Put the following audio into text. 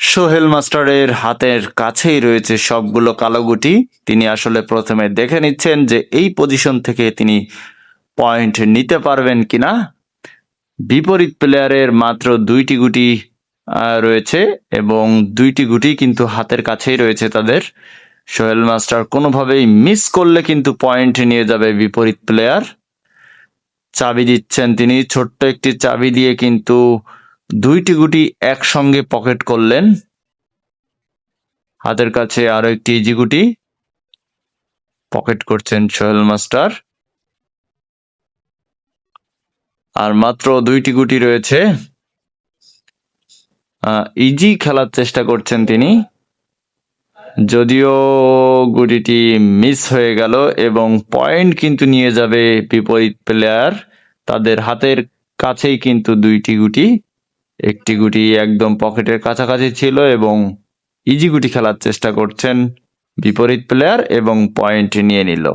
সোহেল মাস্টারের হাতের কাছেই রয়েছে সবগুলো কালো গুটি। তিনি আসলে প্রথমে দেখে নিচ্ছেন যে এই পজিশন থেকে তিনি পয়েন্ট নিতে পারবেন কিনা। বিপরীত প্লেয়ারের মাত্র দুইটি গুটি রয়েছে এবং দুইটি গুটি কিন্তু হাতের কাছেই রয়েছে তাদের। সোহেল মাস্টার কোনোভাবেই মিস করলে কিন্তু পয়েন্ট নিয়ে যাবে বিপরীত প্লেয়ার চাবি দিচ্ছেন তিনি, ছোট্ট একটি চাবি দিয়ে কিন্তু দুইটি গুটি একসঙ্গে পকেট করলেন। হাতের কাছে আরও একটি ইজি গুটি পকেট করছেন সোহেল মাস্টার। আর মাত্র দুইটি গুটি রয়েছে। ইজি খেলার চেষ্টা করছেন তিনি। যদিও গুটিটি মিস হয়ে গেল এবং পয়েন্ট কিন্তু নিয়ে যাবে বিপরীত প্লেয়ার তাদের হাতের কাছেই কিন্তু দুইটি গুটি। একটি গুটি একদম পকেটের কাছাকাছি ছিল এবং ইজি গুটি খেলার চেষ্টা করছেন বিপরীত প্লেয়ার এবং পয়েন্ট নিয়ে নিল।